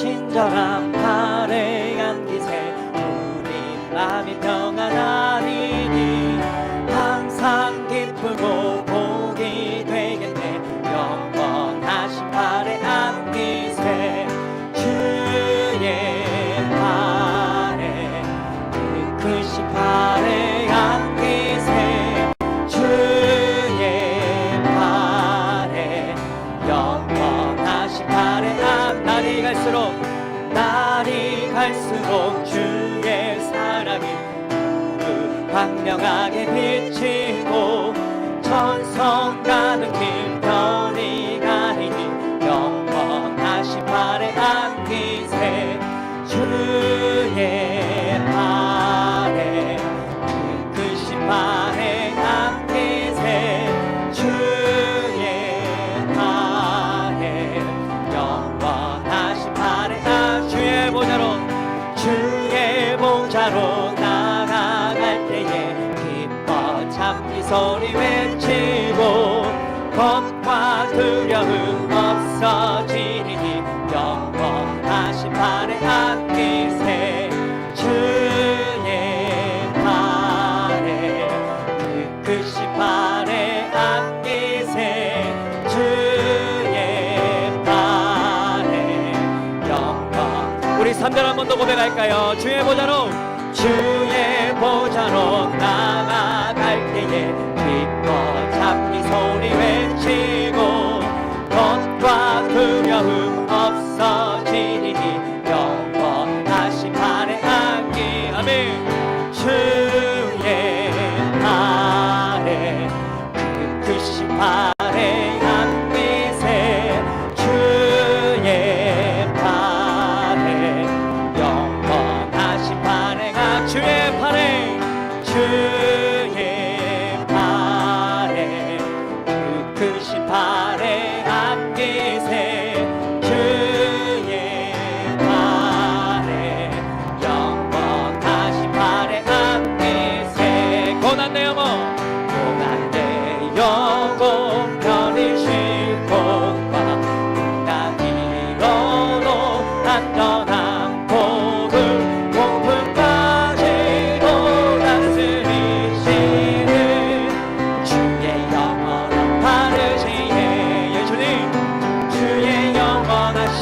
친절한 팔에 갈수록 주의 사랑이 그 광명하게 비치고 천성 가는 길 겁과 두려움 없어지리니 영원하신 발에 안기세 주의 발에 그 크신 발에 안기세 주의 발에 영원 우리 3절 한 번 더 고백할까요? 주의 보좌로 주의 보좌로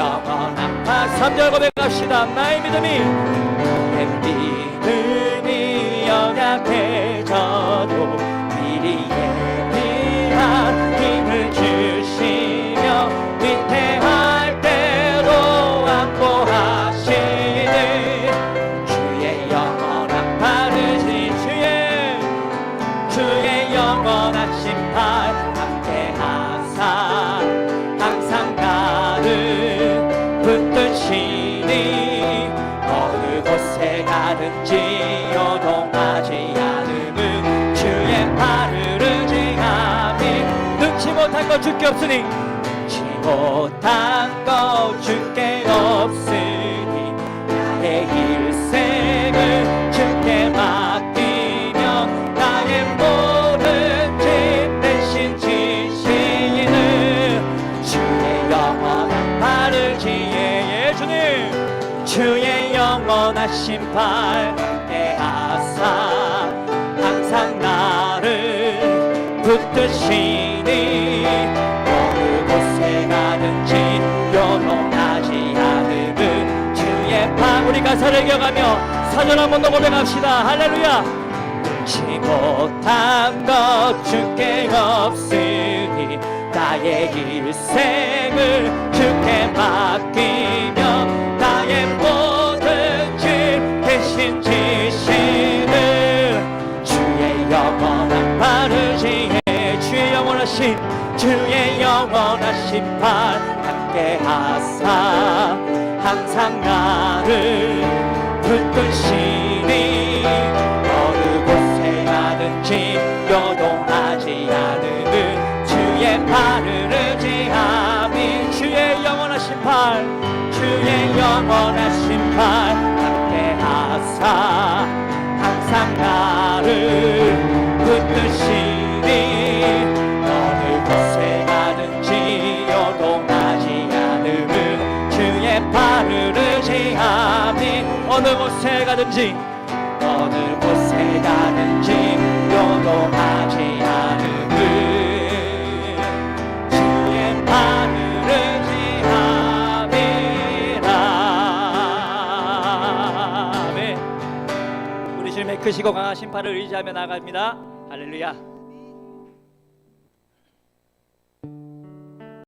영원한 파 3절 고백합시다. 나의 믿음이 나의 믿음이 연약해져도 미리 예비한 힘을 주시며 위태할 때도 안보하시는 주의 영원한 바르신 주의 주의 함께하사 요동하지 않음은 주의 발을 의지하니 능치 못한 것 주께 없으니 능치 못한 것 주께 없으니 나의 일생을 주께 맡기며 나의 모든 짐 대신 지시는 주의 영원한 발을 지혜 예수님 주의 영원한 심판 항상 나를 붙드시니 어느 곳에 가든지 요동하지 않음은 주의 방 우리 가사를 기억하며 사전 한번 더 고백합시다. 할렐루야. 능치 못한 것 주께 없으니 나의 일생을 주께 맡기며 나의 모 발 하사 항상 나를 붙드시니 어느 곳에 가든지 요동하지 않으는 주의 팔을 의지함이 주의 영원하신 팔 주의 영원하신 가든지? 어느 곳에 가든지 요동하지 않으면 주의 팔을 의지함이라. 아멘. 우리 주님의 크시고 강하신 팔을 의지하며 나갑니다. 할렐루야